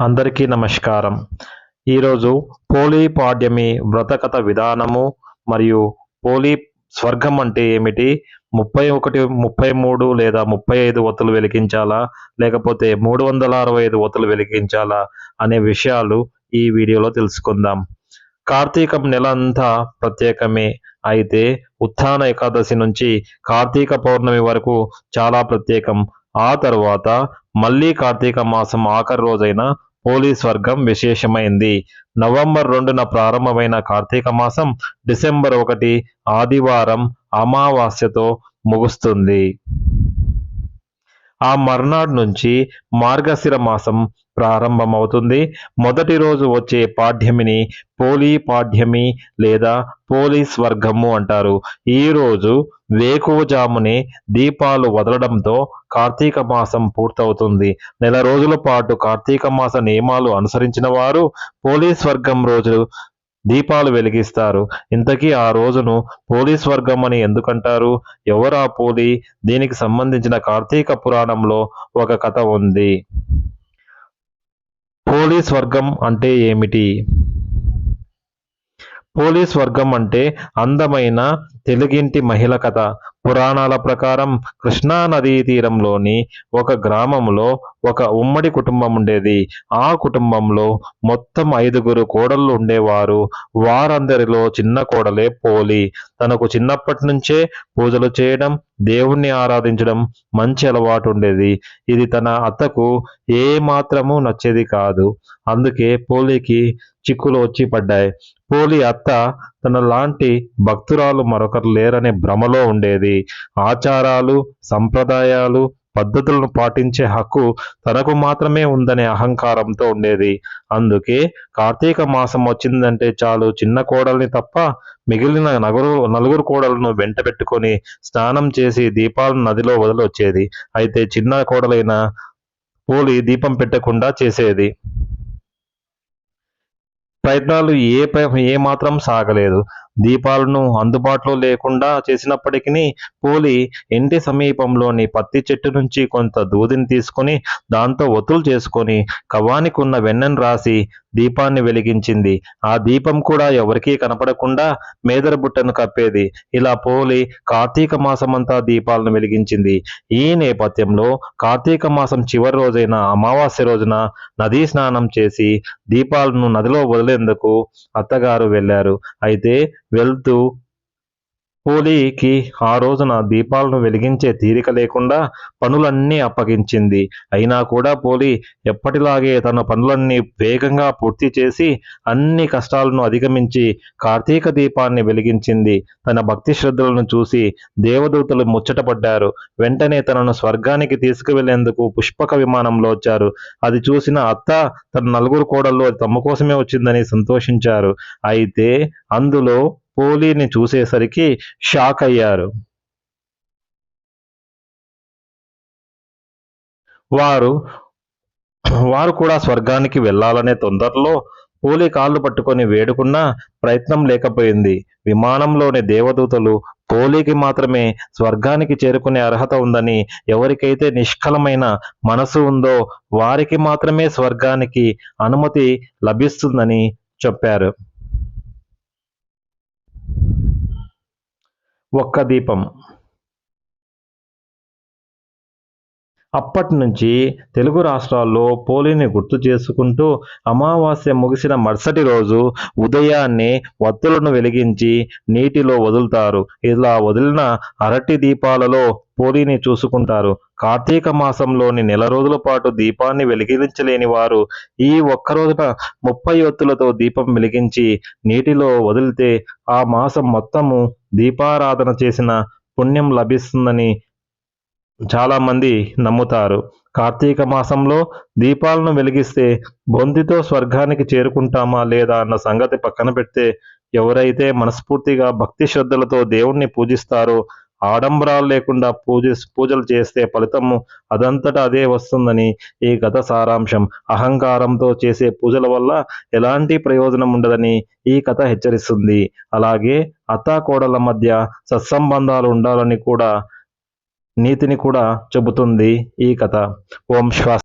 అందరికీ నమస్కారం. ఈరోజు పోలీ పాడ్యమి వ్రతకథ విధానము మరియు పోలీ స్వర్గం అంటే ఏమిటి? ముప్పై ఒకటి ముప్పై మూడు లేదా ముప్పై ఐదు ఒత్తులు వెలిగించాలా? లేకపోతే మూడు వందల అరవై ఐదు ఒత్తులు వెలిగించాలా? అనే విషయాలు ఈ వీడియోలో తెలుసుకుందాం. కార్తీకం నెల అంతా ప్రత్యేకమే. అయితే ఉత్థాన ఏకాదశి నుంచి కార్తీక పౌర్ణమి వరకు చాలా ప్రత్యేకం. ఆ తర్వాత మళ్ళీ కార్తీక మాసం ఆఖరి రోజైన పోలీస్ వర్గం విశేషమైంది. నవంబర్ రెండున ప్రారంభమైన కార్తీక మాసం డిసెంబర్ ఒకటి ఆదివారం అమావాస్యతో ముగుస్తుంది. ఆ మర్నాడు నుంచి మార్గశిర మాసం ప్రారంభమవుతుంది. మొదటి రోజు వచ్చే పాఠ్యమిని పోలీ పాఠ్యమి లేదా పోలీస్ వర్గము అంటారు. ఈ రోజు వేకువజామునే దీపాలు వదలడంతో కార్తీక మాసం పూర్తవుతుంది. నెల రోజుల పాటు కార్తీక మాస నియమాలు అనుసరించిన వారు పోలీస్ వర్గం రోజు దీపాలు వెలిగిస్తారు. ఇంతకీ ఆ రోజును పోలీస్ వర్గం అని ఎందుకంటారు? ఎవరా పోలి? దీనికి సంబంధించిన కార్తీక పురాణంలో ఒక కథ ఉంది. పోలీస్ వర్గం అంటే ఏమిటి? పోలీస్ వర్గం అంటే అందమైన తెలుగింటి మహిళ కథ. పురాణాల ప్రకారం కృష్ణా నదీ తీరంలోని ఒక గ్రామంలో ఒక ఉమ్మడి కుటుంబం ఉండేది. ఆ కుటుంబంలో మొత్తం ఐదుగురు కోడళ్ళు ఉండేవారు. వారందరిలో చిన్న కోడలే పోలి. తనకు చిన్నప్పటి నుంచే పూజలు చేయడం దేవుణ్ణి ఆరాధించడం మంచి అలవాటు ఉండేది. ఇది తన అత్తకు ఏ మాత్రము నచ్చేది కాదు. అందుకే పోలికి చిక్కులు వచ్చి పడ్డాయి. పోలి అత్త తన లాంటి భక్తురాలు మరొకరు లేరనే భ్రమలో ఉండేది. ఆచారాలు సంప్రదాయాలు పద్ధతులను పాటించే హక్కు తనకు మాత్రమే ఉందనే అహంకారంతో ఉండేది. అందుకే కార్తీక మాసం వచ్చిందంటే చాలు చిన్న కోడల్ని తప్ప మిగిలిన నగరు నలుగురు కోడలను వెంట పెట్టుకొని స్నానం చేసి దీపాలను నదిలో వదిలొచ్చేది. అయితే చిన్న కోడలైన పోలి దీపం పెట్టకుండా చేసేది. ప్రయత్నాలు ఏ ఏ మాత్రం సాగలేదు. దీపాలను అందుబాటులో లేకుండా చేసినప్పటికీ పోలి ఇంటి సమీపంలోని పత్తి చెట్టు నుంచి కొంత దూదిని తీసుకొని దాంతో ఒత్తులు చేసుకొని కవానికి ఉన్న వెన్నను రాసి దీపాన్ని వెలిగించింది. ఆ దీపం కూడా ఎవరికీ కనపడకుండా మేదర బుట్టను కప్పేది. ఇలా పోలి కార్తీక మాసమంతా దీపాలను వెలిగించింది. ఈ నేపథ్యంలో కార్తీక మాసం చివరి రోజైన అమావాస్య రోజున నదీ స్నానం చేసి దీపాలను నదిలో వదిలేందుకు అత్తగారు వెళ్ళారు. అయితే వెళ్తూ హోలీకి ఆ రోజున దీపాలను వెలిగించే తీరిక లేకుండా పనులన్నీ అప్పగించింది. అయినా కూడా పోలీ ఎప్పటిలాగే తన పనులన్నీ వేగంగా పూర్తి చేసి అన్ని కష్టాలను అధిగమించి కార్తీక దీపాన్ని వెలిగించింది. తన భక్తి శ్రద్ధలను చూసి దేవదూతలు ముచ్చటపడ్డారు వెంటనే తనను స్వర్గానికి తీసుకువెళ్ళేందుకు పుష్పక విమానంలో వచ్చారు. అది చూసిన అత్త తన నలుగురు కోడళ్ళు అది తమ కోసమే వచ్చిందని సంతోషించారు. అయితే అందులో పోలీని చూసేసరికి షాక్ అయ్యారు. వారు వారు కూడా స్వర్గానికి వెళ్ళాలనే తొందరలో పోలి కాళ్ళు పట్టుకొని వేడుకున్నా ప్రయత్నం లేకపోయింది. విమానంలోని దేవదూతలు పోలీకి మాత్రమే స్వర్గానికి చేరుకునే అర్హత ఉందని ఎవరికైతే నిష్కలమైన మనసు ఉందో వారికి మాత్రమే స్వర్గానికి అనుమతి లభిస్తుందని చెప్పారు. ఒక్క దీపం. అప్పటి నుంచి తెలుగు రాష్ట్రాల్లో పోలిని గుర్తు చేసుకుంటూ అమావాస్య ముగిసిన మరుసటి రోజు ఉదయాన్నే వత్తులను వెలిగించి నీటిలో వదులుతారు. ఇలా వదిలిన అరటి దీపాలలో పోలిని చూసుకుంటారు. కార్తీక మాసంలోని నెల రోజుల పాటు దీపాన్ని వెలిగించలేని వారు ఈ ఒక్క రోజున ముప్పై ఒత్తులతో దీపం వెలిగించి నీటిలో వదిలితే ఆ మాసం మొత్తము దీపారాధన చేసిన పుణ్యం లభిస్తుందని చాలామంది నమ్ముతారు. కార్తీక మాసంలో దీపాలను వెలిగిస్తే బొందితో స్వర్గానికి చేరుకుంటామా లేదా అన్న సంగతి పక్కన పెడితే ఎవరైతే మనస్ఫూర్తిగా భక్తి శ్రద్ధలతో దేవుణ్ణి పూజిస్తారో ఆడంబరాలు లేకుండా పూజ పూజలు చేస్తే ఫలితము అదంతటా అదే వస్తుందని ఈ గత సారాంశం. అహంకారంతో చేసే పూజల వల్ల ఎలాంటి ప్రయోజనం ఉండదని ఈ కథ హెచ్చరిస్తుంది. అలాగే అత్తాకోడల మధ్య సత్సంబంధాలు ఉండాలని కూడా నీతిని కూడా చెబుతుంది ఈ కథ. ఓం శ్వాస